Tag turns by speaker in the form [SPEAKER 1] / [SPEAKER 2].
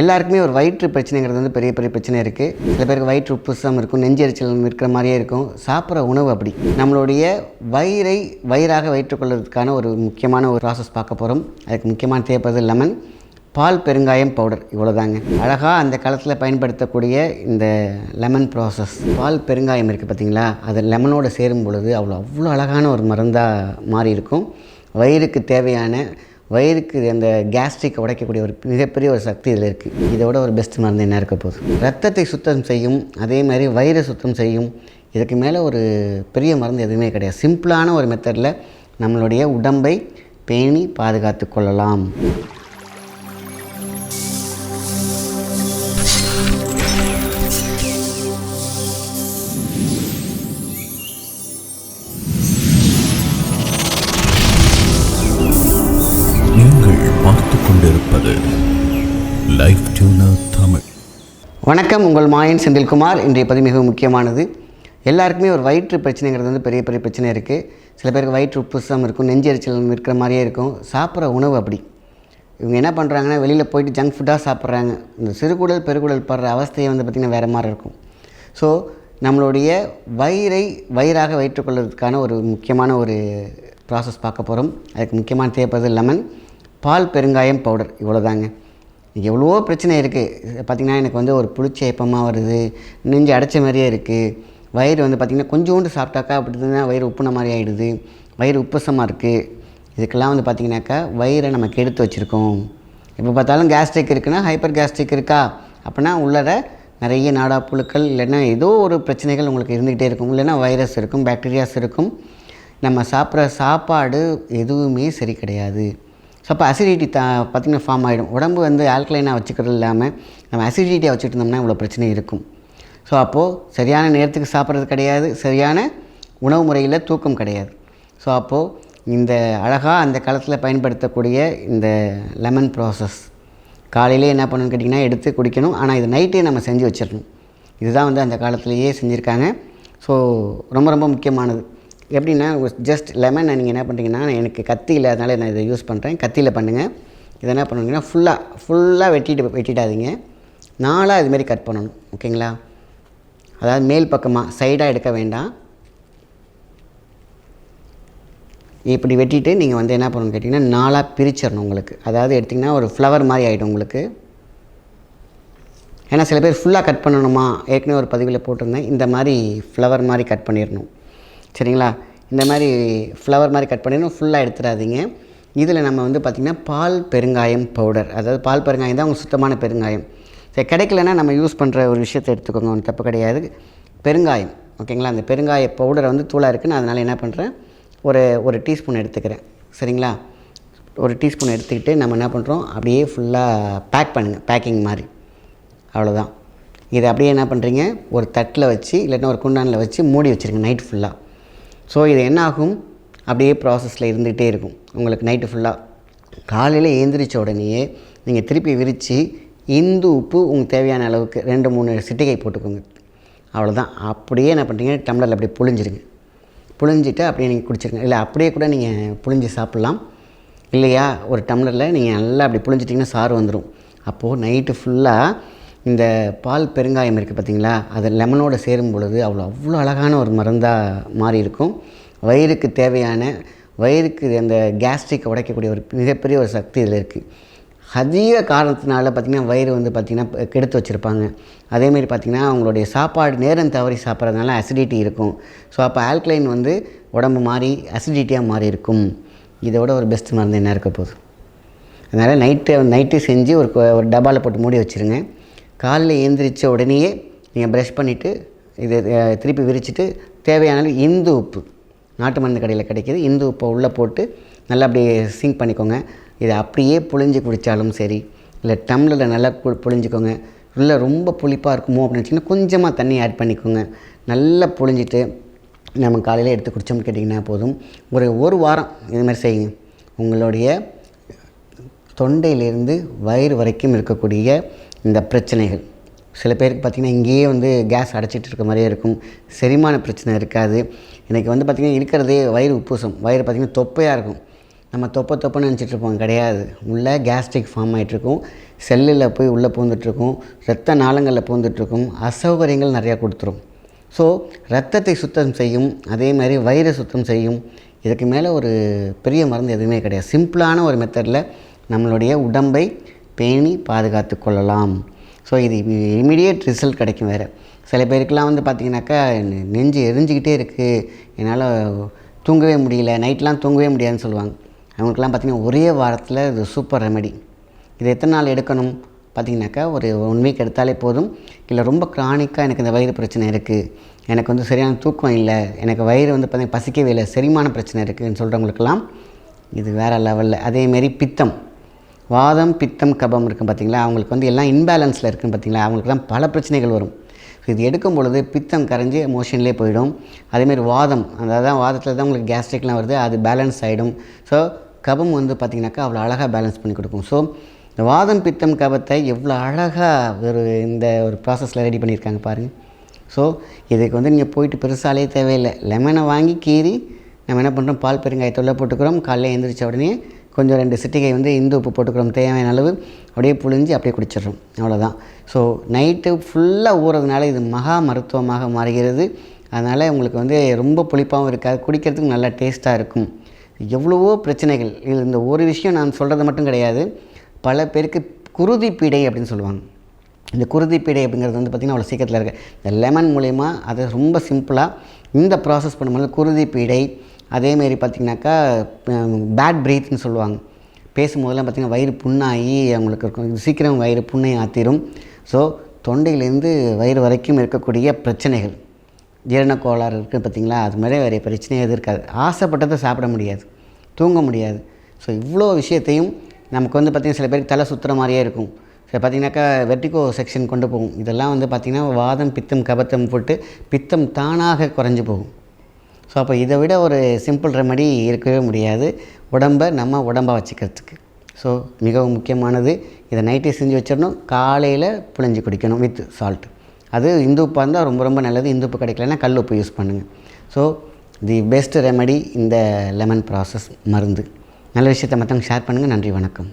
[SPEAKER 1] எல்லாருக்குமே ஒரு வயிற்று பிரச்சனைங்கிறது வந்து பெரிய பெரிய பிரச்சனை இருக்குது சில பேருக்கு வயிற்று உப்புசம் இருக்கும் நெஞ்செரிச்சல் இருக்கிற மாதிரியே இருக்கும். சாப்பிட்ற உணவு அப்படி. நம்மளுடைய வயிறை வயிறாக வைத்துக்கொள்வதற்கான ஒரு முக்கியமான ஒரு ப்ராசஸ் பார்க்க போகிறோம் அதுக்கு முக்கியமான தேவைப்படுறது லெமன் பால் பெருங்காயம் பவுடர் இவ்வளோதாங்க அழகாக அந்த காலத்தில் பயன்படுத்தக்கூடிய இந்த லெமன் ப்ராசஸ் பால் பெருங்காயம் இருக்குது பார்த்தீங்களா அது லெமனோடு சேரும் பொழுது அவ்வளோ அவ்வளோ அழகான ஒரு மருந்தாக மாறி இருக்கும் வயிறுக்கு தேவையான வயிறுக்கு அந்த கேஸ்ட்ரிக் உடைக்கக்கூடிய ஒரு மிகப்பெரிய ஒரு சக்தி இதில் இருக்குது இதோட ஒரு பெஸ்ட் மருந்து என்ன இருக்க போகுது? ரத்தத்தை சுத்தம் செய்யும் அதே மாதிரி வயிறை சுத்தம் செய்யும் இதுக்கு மேலே ஒரு பெரிய மருந்து எதுவுமே கிடையாது. சிம்பிளான ஒரு மெத்தடில் நம்மளுடைய உடம்பை பேணி பாதுகாத்து கொள்ளலாம்.
[SPEAKER 2] கொண்டிருப்பது லைஃப் டியூனர் தமிழ்.
[SPEAKER 1] வணக்கம் உங்கள் மாயன் செந்தில்குமார். இன்றைய பதிவு மிகவும் முக்கியமானது. எல்லாருக்குமே ஒரு வயிற்று பிரச்சனைங்கிறது வந்து பெரிய பெரிய பிரச்சனை இருக்குது சில பேருக்கு வயிற்று உப்புசம் இருக்கும் நெஞ்செரிச்சல் இருக்கிற மாதிரியே இருக்கும். சாப்பிட்ற உணவு அப்படி. இவங்க என்ன பண்ணுறாங்கன்னா வெளியில் போயிட்டு ஜங்க் ஃபுட்டாக சாப்பிட்றாங்க. இந்த சிறுகுடல் பெருகுடல் படுற அவஸ்தையை வந்து பார்த்திங்கன்னா வேறு மாதிரி இருக்கும். ஸோ நம்மளுடைய வயிறை வயிறாக வைத்துக்கொள்வதற்கான ஒரு முக்கியமான ஒரு ப்ராசஸ் பார்க்க போகிறோம் அதுக்கு முக்கியமான தேவைப்படுறது லெமன் பால் பெருங்காயம் பவுடர் இவ்வளோதாங்க எவ்வளவோ பிரச்சனை இருக்குது பார்த்திங்கன்னா எனக்கு வந்து ஒரு புளிச்ச ஏப்பமாக வருது நெஞ்சு அடைச்ச மாதிரியே இருக்குது வயிறு வந்து பார்த்திங்கன்னா கொஞ்சோண்டு சாப்பிட்டாக்கா அப்படின்னா வயிறு உப்புன மாதிரி ஆகிடுது வயிறு உப்புசமாக இருக்குது இதுக்கெல்லாம் வந்து பார்த்திங்கனாக்கா வயிறை நம்ம கெடுத்து வச்சுருக்கோம். எப்போ பார்த்தாலும் கேஸ்ட்ரிக் இருக்குன்னா ஹைப்பர் கேஸ்ட்ரிக் இருக்கா? அப்படின்னா உள்ளர நிறைய நாடா புழுக்கள் இல்லைன்னா ஏதோ ஒரு பிரச்சனைகள் உங்களுக்கு இருந்துக்கிட்டே இருக்கும். இல்லைன்னா வைரஸ் இருக்கும் பாக்டீரியாஸ் இருக்கும். நம்ம சாப்பிட்ற சாப்பாடு எதுவுமே சரி கிடையாது. ஸோ அப்போ அசிடிட்டி தா பார்த்திங்கன்னா ஃபார்ம் ஆகிடும் உடம்பு வந்து ஆல்கலைனாக வச்சுக்கிறது இல்லாமல் நம்ம அசிடிட்டியாக வச்சுட்டு இருந்தோம்னா இவ்வளோ பிரச்சனை இருக்கும். ஸோ அப்போது சரியான நேரத்துக்கு சாப்பிட்றது கிடையாது. சரியான உணவு முறையில் தூக்கம் கிடையாது. ஸோ அப்போது இந்த அழகாக அந்த காலத்தில் பயன்படுத்தக்கூடிய இந்த லெமன் ப்ராசஸ் காலையிலே என்ன பண்ணணும்னு கேட்டிங்கன்னா எடுத்து குடிக்கணும். ஆனால் இது நைட்டே நம்ம செஞ்சு வச்சிடணும். இதுதான் வந்து அந்த காலத்திலேயே செஞ்சுருக்காங்க. ஸோ ரொம்ப ரொம்ப முக்கியமானது. எப்படின்னா ஜஸ்ட் லெமனை நீங்கள் என்ன பண்ணுறீங்கன்னா எனக்கு கத்தி இல்லாதனால நான் இதை யூஸ் பண்ணுறேன் கத்தியில் பண்ணுங்கள் இதை என்ன பண்ணுவீங்கன்னா ஃபுல்லாக ஃபுல்லாக வெட்டிட்டு வெட்டிடாதீங்க. நாலாக இதுமாரி கட் பண்ணணும். ஓகேங்களா அதாவது மேல் பக்கமாக சைடாக எடுக்க வேண்டாம். இப்படி வெட்டிட்டு நீங்கள் வந்து என்ன பண்ணணும்னு கேட்டிங்கன்னா நாளாக பிரிச்சிடணும் உங்களுக்கு. அதாவது எடுத்திங்கன்னா ஒரு ஃப்ளவர் மாதிரி ஆகிடும் உங்களுக்கு. ஏன்னா சில பேர் ஃபுல்லாக கட் பண்ணணுமா? ஏற்கனவே ஒரு பதிவில் போட்டிருந்தேன். இந்த மாதிரி ஃப்ளவர் மாதிரி கட் பண்ணிடணும். சரிங்களா? இந்த மாதிரி ஃப்ளவர் மாதிரி கட் பண்ணிடணும். ஃபுல்லாக எடுத்துடாதீங்க. இதில் நம்ம வந்து பார்த்திங்கன்னா பால் பெருங்காயம் பவுடர் அதாவது பால் பெருங்காயம் தான் உங்களுக்கு சுத்தமான பெருங்காயம். சரி கிடைக்கலன்னா நம்ம யூஸ் பண்ணுற ஒரு விஷயத்தை எடுத்துக்கோங்க. ஒன்றும் தப்பு கிடையாது. பெருங்காயம் ஓகேங்களா? அந்த பெருங்காய பவுடரை வந்து தூளாக இருக்குது நான் அதனால் என்ன பண்ணுறேன் ஒரு ஒரு டீஸ்பூன் எடுத்துக்கிறேன். சரிங்களா? ஒரு டீஸ்பூன் எடுத்துக்கிட்டு நம்ம என்ன பண்ணுறோம் அப்படியே ஃபுல்லாக பேக் பண்ணுங்கள் பேக்கிங் மாதிரி. அவ்வளோதான் இதை அப்படியே என்ன பண்ணுறீங்க ஒரு தட்டில் வச்சு இல்லைன்னா ஒரு குண்டானில் வச்சு மூடி வச்சுருங்க நைட் ஃபுல்லாக ஸோ இது என்னாகும்? அப்படியே ப்ராசஸில் இருந்துகிட்டே இருக்கும். உங்களுக்கு நைட்டு ஃபுல்லாக காலையில் ஏந்திரிச்ச உடனேயே நீங்கள் திருப்பி விரித்து இந்து உப்பு உங்களுக்கு தேவையான அளவுக்கு ரெண்டு மூணு சிட்டிகை போட்டுக்கோங்க. அவ்வளோதான் அப்படியே என்ன பண்ணுறீங்க டம்ளரில் அப்படியே புழிஞ்சிருங்க. புழிஞ்சிட்டு அப்படியே நீங்கள் குடிச்சிருங்க. இல்லை அப்படியே கூட நீங்கள் புழிஞ்சு சாப்பிட்லாம். இல்லையா? ஒரு டம்ளரில் நீங்கள் நல்லா அப்படி புழிஞ்சிட்டிங்கன்னா சாறு வந்துடும் அப்போது நைட்டு ஃபுல்லாக இந்த பால் பெருங்காயம் இருக்குது பார்த்தீங்களா? அது லெமனோடு சேரும் பொழுது அவ்வளோ அவ்வளோ அழகான ஒரு மருந்தாக மாறி இருக்கும். வயிறுக்கு தேவையான வயிறுக்கு அந்த கேஸ்ட்ரிக் உடைக்கக்கூடிய ஒரு மிகப்பெரிய ஒரு சக்தி இதில் இருக்குது அதிக காரணத்தினால பார்த்திங்கன்னா வயிறு வந்து பார்த்திங்கன்னா கெடுத்து வச்சுருப்பாங்க. அதேமாரி பார்த்திங்கன்னா அவங்களுடைய சாப்பாடு நேரம் தவறி சாப்பிட்றதுனால அசிடிட்டி இருக்கும். ஸோ அப்போ ஆல்கலைன் வந்து உடம்பு மாறி அசிடிட்டியாக மாறி இருக்கும். இதோட ஒரு பெஸ்ட் மருந்து என்ன இருக்க போகுது? அதனால் நைட்டு நைட்டு செஞ்சு ஒரு ஒரு டப்பாவில் போட்டு மூடி வச்சுருங்க. காலையில் எழுந்திரிச்ச உடனேயே நீங்கள் ப்ரஷ் பண்ணிவிட்டு இது திருப்பி விரிச்சிட்டு தேவையான இந்து உப்பு நாட்டு மருந்து கடையில் கிடைக்கிது. இந்து உப்பை உள்ளே போட்டு நல்லா அப்படியே சிங்க் பண்ணிக்கோங்க. இதை அப்படியே புழிஞ்சு குடித்தாலும் சரி இல்லை டம்ளரில் நல்லா கு புழிஞ்சிக்கோங்க. இல்லை ரொம்ப புளிப்பாக இருக்குமோ அப்படின்னு வச்சிங்கன்னா கொஞ்சமாக தண்ணி ஆட் பண்ணிக்கோங்க. நல்லா புழிஞ்சிட்டு நம்ம காலையில் எடுத்து குடித்தோம்னு கேட்டிங்கன்னா போதும். ஒரு ஒரு வாரம் இது மாதிரி செய்யுங்க. உங்களுடைய தொண்டையிலிருந்து வயிறு வரைக்கும் இருக்கக்கூடிய இந்த பிரச்சனைகள். சில பேருக்கு பார்த்திங்கன்னா இங்கேயே வந்து கேஸ் அடைச்சிட்டு இருக்க மாதிரியே இருக்கும். செரிமான பிரச்சனை இருக்காது. எனக்கு வந்து பார்த்திங்கன்னா இருக்கிறதே வயிறு உப்புசம். வயிறு பார்த்திங்கன்னா தொப்பையாக இருக்கும். நம்ம தொப்பை தொப்பைன்னு நினச்சிட்டு இருப்போம். கிடையாது. உள்ளே கேஸ்ட்ரிக் ஃபார்ம் ஆகிட்ருக்கும் செல்லில் போய் உள்ளே பூந்துட்டுருக்கும் ரத்த நாளங்களில் பூந்துட்ருக்கும். அசௌகரியங்கள் நிறையா கொடுத்துரும். ஸோ ரத்தத்தை சுத்தம் செய்யும். அதே மாதிரி வயிறை சுத்தம் செய்யும். இதுக்கு மேலே ஒரு பெரிய மருந்து எதுவுமே கிடையாது. சிம்பிளான ஒரு மெத்தடில் நம்மளுடைய உடம்பை பேணி பாதுகாத்து கொள்ளலாம். ஸோ இது இமீடியட் ரிசல்ட் கிடைக்கும் வேறு. சில பேருக்கெலாம் வந்து பார்த்திங்கனாக்கா நெ- நெஞ்சு எரிஞ்சிக்கிட்டே இருக்குது என்னால் தூங்கவே முடியல. நைட்லாம் தூங்கவே முடியாதுன்னு சொல்லுவாங்க. அவங்களுக்குலாம் பார்த்திங்கன்னா ஒரே வாரத்தில் இது சூப்பர் ரெமெடி இது எத்தனை நாள் எடுக்கணும்? பார்த்திங்கனாக்கா ஒரு ஒன் வீக் எடுத்தாலே போதும். இல்லை ரொம்ப க்ரானிக்காக எனக்கு இந்த வயிறு பிரச்சனை இருக்குது எனக்கு வந்து சரியான தூக்கம் இல்லை. எனக்கு வயிறு வந்து பார்த்திங்கன்னா பசிக்கவே இல்லை. செரிமான பிரச்சனை இருக்குதுன்னு சொல்கிறவங்களுக்கெல்லாம் இது வேறு லெவலில் அதேமாரி பித்தம். வாதம் பித்தம் கபம் இருக்கும் பார்த்தீங்களா? அவங்களுக்கு வந்து எல்லாம் இன்பேலன்ஸில் இருக்குன்னு பார்த்தீங்களா? அவங்களுக்குலாம் பல பிரச்சனைகள் வரும். இது எடுக்கும் பொழுது பித்தம் கரைஞ்சி மோஷன்லேயே போயிடும். அதேமாரி வாதம் அதாவது தான் வாதத்தில் தான் உங்களுக்கு கேஸ்ட்ரிக்லாம் வருது அது பேலன்ஸ் ஆகிடும் ஸோ கபம் வந்து பார்த்திங்கனாக்கா அவ்வளோ அழகாக பேலன்ஸ் பண்ணி கொடுக்கும். ஸோ இந்த வாதம் பித்தம் கபத்தை எவ்வளோ அழகாக ஒரு இந்த ஒரு ப்ராசஸில் ரெடி பண்ணியிருக்காங்க பாருங்கள் ஸோ இதுக்கு வந்து நீங்கள் போயிட்டு பெருசாலே தேவையில்லை. லெமனை வாங்கி கீறி நம்ம என்ன பண்ணுறோம் பால் பெருங்காயத்தொல்லை போட்டுக்கிறோம். காலையில் எழுந்திரிச்ச உடனே கொஞ்சம் ரெண்டு சிட்டிகை வந்து இந்து உப்பு போட்டுக்கிறோம் தேவையான அளவு. அப்படியே புழிஞ்சு அப்படியே குடிச்சிடுறோம். அவ்வளோதான் ஸோ நைட்டு ஃபுல்லாக ஊறதுனால இது மகா மருத்துவமாக மாறுகிறது. அதனால் உங்களுக்கு வந்து ரொம்ப புளிப்பாகவும் இருக்காது. குடிக்கிறதுக்கு நல்லா டேஸ்ட்டாக இருக்கும். எவ்வளவோ பிரச்சனைகள். இது இந்த ஒரு விஷயம் நான் சொல்கிறது மட்டும் கிடையாது. பல பேருக்கு குருதி பீடை அப்படின்னு சொல்லுவாங்க. இந்த குருதி பீடை அப்படிங்கிறது வந்து பார்த்திங்கன்னா அவ்வளோ சீக்கிரத்தில் இருக்குது இந்த லெமன் மூலயமா அதை ரொம்ப சிம்பிளாக இந்த ப்ராசஸ் பண்ணும்போது குருதி பீடை அதேமாரி பார்த்திங்கனாக்கா பேட் ப்ரீத்னு சொல்லுவாங்க. பேசும்போதெல்லாம் பார்த்திங்கன்னா வயிறு புண்ணாகி அவங்களுக்கு இருக்கும். சீக்கிரம் வயிறு புண்ணை ஆத்திரும். ஸோ தொண்டையிலேருந்து வயிறு வரைக்கும் இருக்கக்கூடிய பிரச்சனைகள். ஜீரண கோளாறு இருக்குது பார்த்தீங்களா? அது மாதிரி வேறு பிரச்சனையே எதுவும் இருக்காது ஆசைப்பட்டதை சாப்பிட முடியாது. தூங்க முடியாது. ஸோ இவ்வளோ விஷயத்தையும் நமக்கு வந்து பார்த்திங்கன்னா சில பேருக்கு தலை சுற்றுற மாதிரியே இருக்கும். சில பார்த்தீங்கன்னாக்கா வெர்டிகோ செக்ஷன் கொண்டு போகும். இதெல்லாம் வந்து பார்த்திங்கன்னா வாதம் பித்தம் கபத்தம் போட்டு பித்தம் தானாக குறைஞ்சி போகும். ஸோ அப்போ இதை விட ஒரு சிம்பிள் ரெமடி இருக்கவே முடியாது. உடம்பை நம்ம உடம்பாக வச்சுக்கிறதுக்கு. ஸோ மிகவும் முக்கியமானது. இதை நைட்டே செஞ்சு வச்சிடணும். காலையில் புழிஞ்சு குடிக்கணும் வித் சால்ட் அது இந்து உப்பாக இருந்தால் ரொம்ப ரொம்ப நல்லது. இந்து உப்பு கிடைக்கலன்னா கல் உப்பு யூஸ் பண்ணுங்கள் ஸோ தி பெஸ்ட் ரெமடி இந்த லெமன் ப்ராசஸ் மருந்து. நல்ல விஷயத்தை மற்றவங்க ஷேர் பண்ணுங்கள் நன்றி வணக்கம்.